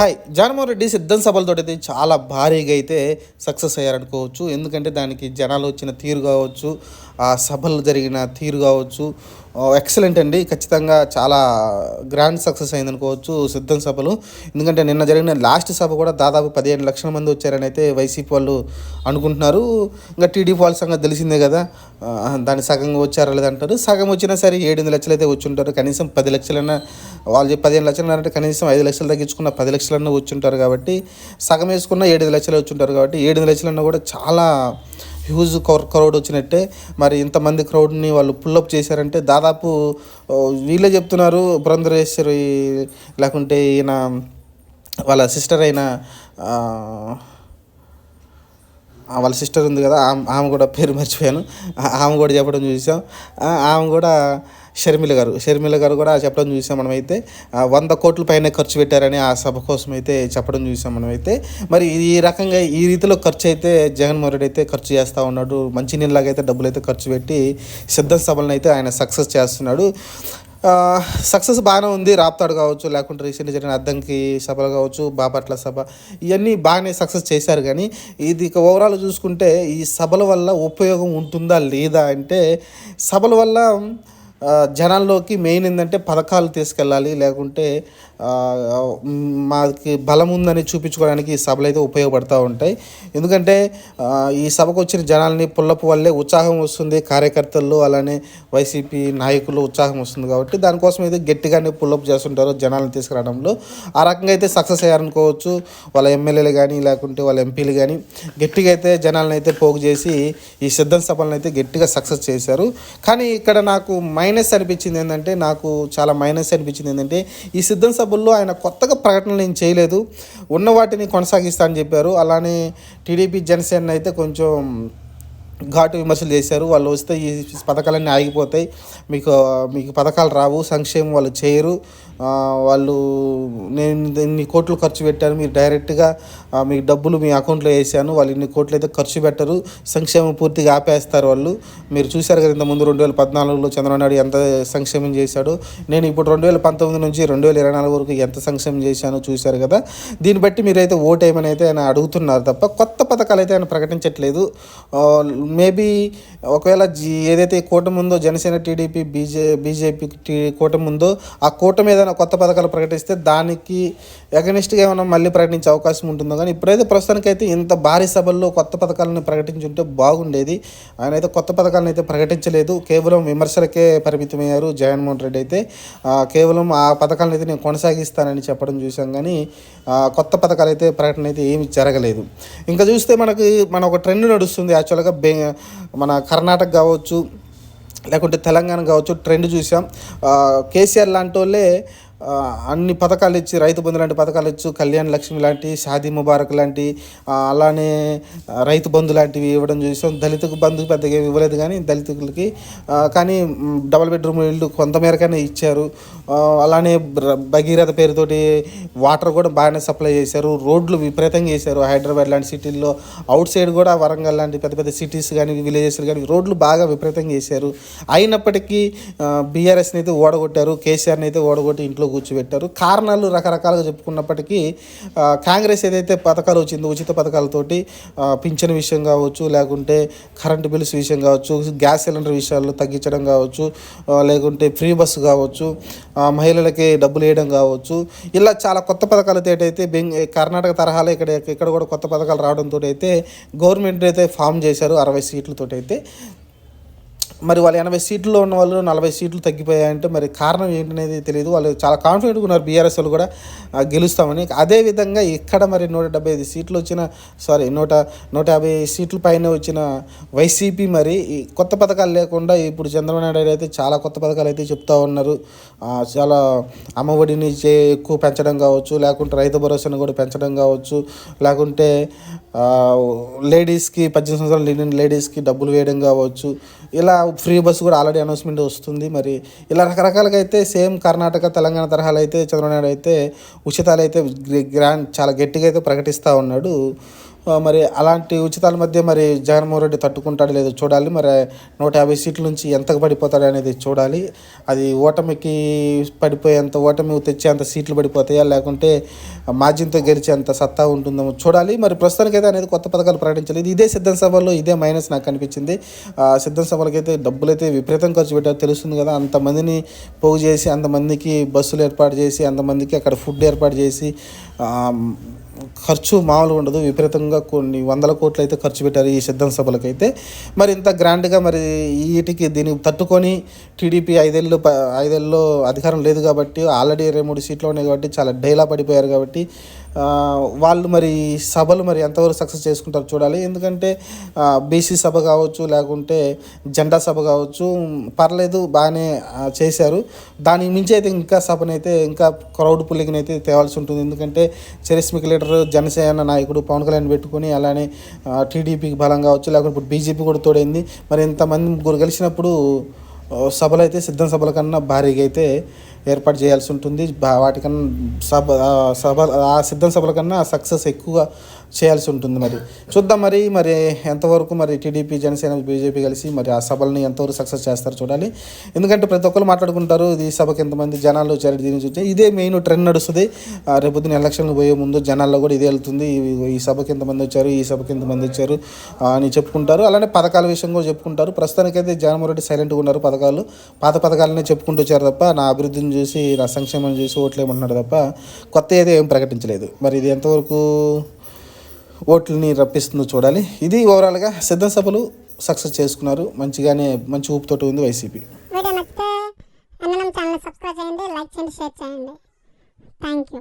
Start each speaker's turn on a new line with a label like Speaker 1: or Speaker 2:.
Speaker 1: Hi Jaganmohan Reddy సిద్ధం సభలతో అయితే చాలా భారీగా అయితే సక్సెస్ అయ్యారనుకోవచ్చు. ఎందుకంటే దానికి జనాలు వచ్చిన తీరు కావచ్చు ఆ సభలు జరిగిన తీరు కావచ్చు. ఎక్సలెంట్ అండి. ఖచ్చితంగా చాలా గ్రాండ్ సక్సెస్ అయిందనుకోవచ్చు సిద్ధం సభలు. ఎందుకంటే నిన్న జరిగిన లాస్ట్ సభ కూడా దాదాపు పదిహేను లక్షల మంది వచ్చారని అయితే వైసీపీ వాళ్ళు అనుకుంటున్నారు. ఇంకా టీడీపీ వాళ్ళ సంగతి తెలిసిందే కదా. దాన్ని దాని సగంగా వచ్చారా లేదంటారు సగం వచ్చినా సరే ఏడెనిమిది లక్షలు అయితే వచ్చి ఉంటారు కనీసం పది లక్షలైనా వాళ్ళు చెప్పి పదిహేను లక్షలు అంటే కనీసం ఐదు లక్షలు తగ్గించుకున్న పది లక్షలన్నా వచ్చుంటారు కాబట్టి సగం వేసుకున్న ఏడు లక్షలు వచ్చి ఉంటారు కాబట్టి ఏడు లక్షలన్నా కూడా చాలా హ్యూజ్ క్రౌడ్ వచ్చినట్టే మరి ఇంతమంది క్రౌడ్ని వాళ్ళు పుల్లప్ చేశారంటే దాదాపు వీళ్ళే చెప్తున్నారు పురంధరేశ్వరి లేకుంటే ఈయన వాళ్ళ సిస్టర్ అయిన వాళ్ళ సిస్టర్ ఉంది కదా ఆమె ఆమె కూడా పేరు మర్చిపోయాను. ఆమె కూడా చెప్పడం చూసాం. ఆమె కూడా షర్మిల గారు. షర్మిల గారు కూడా చెప్పడం చూసాం మనమైతే. వంద కోట్ల పైన ఖర్చు పెట్టారని ఆ సభ కోసం అయితే చెప్పడం చూసాం మనమైతే. మరి ఈ రకంగా ఈ రీతిలో ఖర్చు అయితే జగన్మోహన్ రెడ్డి అయితే ఖర్చు చేస్తూ ఉన్నాడు. మంచి నీళ్ళలాగైతే డబ్బులు అయితే ఖర్చు పెట్టి సిద్ధం సభలను అయితే ఆయన సక్సెస్ చేస్తున్నాడు. సక్సెస్ బాగానే ఉంది. రాప్తాడు కావచ్చు లేకుంటే రీసెంట్గా జరిగిన అద్దంకి సభలు కావచ్చు బాపట్ల సభ ఇవన్నీ బాగానే సక్సెస్ చేశారు కానీ ఇది ఇక ఓవరాల్ చూసుకుంటే ఈ సభల వల్ల ఉపయోగం ఉంటుందా లేదా అంటే సభల వల్ల జనాల్లోకి మెయిన్ ఏంటంటే పథకాలు తీసుకెళ్ళాలి లేకుంటే మాకి బలం ఉందని చూపించుకోవడానికి ఈ సభలు అయితే ఉపయోగపడుతూ ఉంటాయి. ఎందుకంటే ఈ సభకు వచ్చిన జనాల్ని పుల్లపు వల్లే ఉత్సాహం వస్తుంది కార్యకర్తలు అలానే వైసీపీ నాయకులు ఉత్సాహం వస్తుంది కాబట్టి దానికోసం అయితే గట్టిగానే పుల్లప్ చేస్తుంటారు జనాలను తీసుకురావడంలో. ఆ రకంగా అయితే సక్సెస్ అయ్యారనుకోవచ్చు. వాళ్ళ ఎమ్మెల్యేలు కానీ లేకుంటే వాళ్ళ ఎంపీలు కానీ గట్టిగా అయితే జనాలను అయితే పోగు చేసి ఈ సిద్ధం సభలను అయితే గట్టిగా సక్సెస్ చేశారు. కానీ ఇక్కడ నాకు మైండ్ మైనస్ అనిపించింది ఏంటంటే నాకు చాలా మైనస్ అనిపించింది ఏంటంటే ఈ సిద్ధం సభల్లో ఆయన కొత్తగా ప్రకటనలు ఏం చేయలేదు. ఉన్న వాటిని కొనసాగిస్తా అని చెప్పారు. అలానే టీడీపీ జనసేన అయితే కొంచెం ఘాటు విమర్శలు చేశారు. వాళ్ళు వస్తే ఈ పథకాలన్నీ ఆగిపోతాయి. మీకు మీకు పథకాలు రావు సంక్షేమం వాళ్ళు చేయరు. వాళ్ళు నేను ఇన్ని కోట్లు ఖర్చు పెట్టాను మీరు డైరెక్ట్గా మీ మీకు డబ్బులు మీ అకౌంట్లో వేసాను వాళ్ళు ఇన్ని కోట్లు అయితే ఖర్చు పెట్టరు సంక్షేమం పూర్తిగా ఆపేస్తారు వాళ్ళు. మీరు చూశారు కదా ఇంతకుముందు రెండు వేల పద్నాలుగులో చంద్రబాబు నాయుడు ఎంత సంక్షేమం చేశాడు? నేను ఇప్పుడు రెండు వేల పంతొమ్మిది నుంచి రెండు వేల ఇరవై నాలుగు వరకు ఎంత సంక్షేమం చేశానో చూశారు కదా. దీన్ని బట్టి మీరైతే ఓటేయమని అయితే ఆయన అడుగుతున్నారు తప్ప కొత్త పథకాలు అయితే ఆయన ప్రకటించట్లేదు. మేబీ ఒకవేళ జీ ఏదైతే కూటమి ఉందో జనసేన టీడీపీ బీజే బీజేపీ కూటమి ఉందో ఆ కూటమి ఏదైనా కొత్త పథకాలు ప్రకటిస్తే దానికి అగనిస్ట్గా ఏమైనా మళ్ళీ ప్రకటించే అవకాశం ఉంటుందో కానీ ఇప్పుడైతే ప్రస్తుతానికైతే ఇంత భారీ సభల్లో కొత్త పథకాలను ప్రకటించుంటే బాగుండేది. ఆయన అయితే కొత్త పథకాలను అయితే ప్రకటించలేదు. కేవలం విమర్శలకే పరిమితమయ్యారు జగన్మోహన్ రెడ్డి అయితే. కేవలం ఆ పథకాలను అయితే నేను కొనసాగిస్తానని చెప్పడం చూసాం కానీ కొత్త పథకాలు అయితే ప్రకటన అయితే ఏమి జరగలేదు. ఇంకా చూస్తే మనకి మన ఒక ట్రెండ్ నడుస్తుంది. యాక్చువల్గా బే మన కర్ణాటక కావచ్చు లేకుంటే తెలంగాణ కావచ్చు ట్రెండ్ చూసాం. కేసీఆర్ లాంటి వాళ్ళే అన్ని పథకాలు ఇచ్చి రైతు బంధు లాంటి పథకాలు ఇచ్చు కళ్యాణ్ లక్ష్మి లాంటి షాదీ ముబారక్ లాంటి అలానే రైతు బంధు లాంటివి ఇవ్వడం చూసాం. దళితకు బంధు పెద్దగా ఇవ్వలేదు కానీ దళితులకి కానీ డబుల్ బెడ్రూమ్ ఇల్లు కొంతమేరకనే ఇచ్చారు. అలానే భగీరథ పేరుతోటి వాటర్ కూడా బాగానే సప్లై చేశారు. రోడ్లు విపరీతంగా చేశారు. హైదరాబాద్ లాంటి సిటీల్లో అవుట్ సైడ్ కూడా వరంగల్ లాంటి పెద్ద పెద్ద సిటీస్ కానీ విలేజెస్ కానీ రోడ్లు బాగా విపరీతంగా చేశారు. అయినప్పటికీ బీఆర్ఎస్ని అయితే ఓడగొట్టారు కేసీఆర్ని అయితే ఓడగొట్టి ఇంట్లో కూర్చోబెట్టారు. కారణాలు రకరకాలుగా చెప్పుకున్నప్పటికీ కాంగ్రెస్ ఏదైతే పథకాలు వచ్చిందో ఉచిత పథకాలతోటి పింఛన్ విషయం కావచ్చు లేకుంటే కరెంటు బిల్స్ విషయం కావచ్చు గ్యాస్ సిలిండర్ విషయాల్లో తగ్గించడం కావచ్చు లేకుంటే ఫ్రీ బస్సు కావచ్చు మహిళలకి డబ్బులు వేయడం కావచ్చు ఇలా చాలా కొత్త పథకాలతో అయితే బెంగ కర్ణాటక తరహాలో ఇక్కడ ఇక్కడ కూడా కొత్త పథకాలు రావడంతో అయితే గవర్నమెంట్ అయితే ఫామ్ చేశారు అరవై సీట్లతో అయితే మరి వాళ్ళు ఎనభై సీట్లు ఉన్న వాళ్ళు నలభై సీట్లు తగ్గిపోయాయంటే మరి కారణం ఏంటనేది తెలియదు. వాళ్ళు చాలా కాన్ఫిడెంట్గా ఉన్నారు బీఆర్ఎస్ వాళ్ళు కూడా గెలుస్తామని. అదేవిధంగా ఇక్కడ మరి నూట డెబ్బై ఐదు సీట్లు వచ్చిన సారీ నూట నూట యాభై సీట్ల పైన వచ్చిన వైసీపీ మరి ఈ కొత్త పథకాలు లేకుండా ఇప్పుడు చంద్రబాబు నాయుడు అయితే చాలా కొత్త పథకాలు అయితే చెప్తా ఉన్నారు. చాలా అమ్మఒడిని చే ఎక్కువ పెంచడం కావచ్చు లేకుంటే రైతు భరోసాను కూడా పెంచడం కావచ్చు లేకుంటే లేడీస్కి పద్దెనిమిది సంవత్సరాలు లేడీస్కి డబ్బులు వేయడం కావచ్చు ఇలా ఫ్రీ బస్సు కూడా ఆల్రెడీ అనౌన్స్మెంట్ వస్తుంది. మరి ఇలా రకరకాలుగా అయితే సేమ్ కర్ణాటక తెలంగాణ తరహాలో అయితే చంద్రబాబు నాయుడు అయితే ఉచితాలు అయితే గ్రాండ్ చాలా గట్టిగా అయితే ప్రకటిస్తూ ఉన్నాడు. మరి అలాంటి ఉచితాల మధ్య మరి జగన్మోహన్ రెడ్డి తట్టుకుంటాడు లేదో చూడాలి. మరి నూట యాభై సీట్ల నుంచి ఎంతకు పడిపోతాడు అనేది చూడాలి. అది ఓటమికి పడిపోయేంత ఓటమి తెచ్చేంత సీట్లు పడిపోతాయా? లేకుంటే మార్జిన్తో గెలిచేంత సత్తా ఉంటుందో చూడాలి. మరి ప్రస్తుతానికైతే అనేది కొత్త పథకాలు ప్రకటించలేదు. ఇదే సిద్ధం సభలో ఇదే మైనస్ నాకు అనిపించింది. ఆ, సిద్ధం సభలకైతే డబ్బులు అయితే విపరీతం ఖర్చు పెట్టారు. తెలుస్తుంది కదా అంతమందిని పోగు చేసి అంతమందికి బస్సులు ఏర్పాటు చేసి అంతమందికి అక్కడ ఫుడ్ ఏర్పాటు చేసి ఖర్చు మామూలుగా ఉండదు. విపరీతంగా కొన్ని వందల కోట్లు అయితే ఖర్చు పెట్టారు ఈ సిద్ధం సభలకైతే. మరి ఇంత గ్రాండ్గా మరి వీటికి దీనికి తట్టుకొని టీడీపీ ఐదేళ్ళు ప- ఐదేళ్ళలో అధికారం లేదు కాబట్టి ఆల్రెడీ ఇరవై మూడు సీట్లు ఉన్నాయి కాబట్టి చాలా డైలా పడిపోయారు కాబట్టి వాళ్ళు మరి సభలు మరి ఎంతవరకు సక్సెస్ చేసుకుంటారో చూడాలి. ఎందుకంటే బీసీ సభ కావచ్చు లేకుంటే జెండా సభ కావచ్చు పర్లేదు బాగానే చేశారు. దానికి మించి అయితే ఇంకా సభనైతే ఇంకా క్రౌడ్ పుల్లింగ్ అయితే తేవాల్సి ఉంటుంది. ఎందుకంటే చరిస్మిక్ లీడర్ జనసేన నాయకుడు పవన్ కళ్యాణ్ పెట్టుకుని అలానే టీడీపీకి బలం కావచ్చు లేకుంటే ఇప్పుడు బీజేపీ కూడా తోడైంది. మరి ఇంతమంది ముగ్గురు కలిసినప్పుడు సభలు అయితే సిద్ధం సభల కన్నా భారీగా అయితే ఏర్పాటు చేయాల్సి ఉంటుంది. బా- వాటికన్నా సభ సభ ఆ సిద్ధం సభల కన్నా సక్సెస్ ఎక్కువగా చేయాల్సి ఉంటుంది మరి. చూద్దాం మరి మరి ఎంతవరకు మరి టీడీపీ జనసేన బీజేపీ కలిసి మరి ఆ సభలను ఎంతవరకు సక్సెస్ చేస్తారో చూడాలి. ఎందుకంటే ప్రతి ఒక్కరు మాట్లాడుకుంటారు ఈ సభకి ఎంతమంది జనాలు చేరి దీని చూస్తే ఇదే మెయిన్ ట్రెండ్ నడుస్తుంది. రేపొద్దున ఎలక్షన్లు పోయే ముందు జనాల్లో కూడా ఇదే వెళ్తుంది. ఈ- సభకి ఎంతమంది వచ్చారు ఈ సభకి ఎంతమంది వచ్చారు అని చెప్పుకుంటారు. అలానే పథకాల విషయం కూడా చెప్పుకుంటారు. ప్రస్తుతానికైతే జగన్మోహన్ రెడ్డి సైలెంట్గా ఉన్నారు పథకాలు. పాత పథకాలనే చెప్పుకుంటూ వచ్చారు తప్ప నా అభివృద్ధిని చూసి నా సంక్షేమం చూసి ఓట్లేమంటున్నారు తప్ప కొత్త ఏదో ఏం ప్రకటించలేదు. మరి ఇది ఎంతవరకు ఓట్లని రప్పిస్తుందో చూడాలి. ఇది ఓవరాల్గా సిద్ధసభలు సక్సెస్ చేసుకున్నారు. మంచిగానే మంచి ఊపుతోటి ఉంది వైసీపీ.
Speaker 2: వీడియో నచ్చితే ఎన్ఎన్ఎం ఛానల్ సబ్స్క్రైబ్ చేయండి లైక్ చేయండి షేర్ చేయండి. Thank you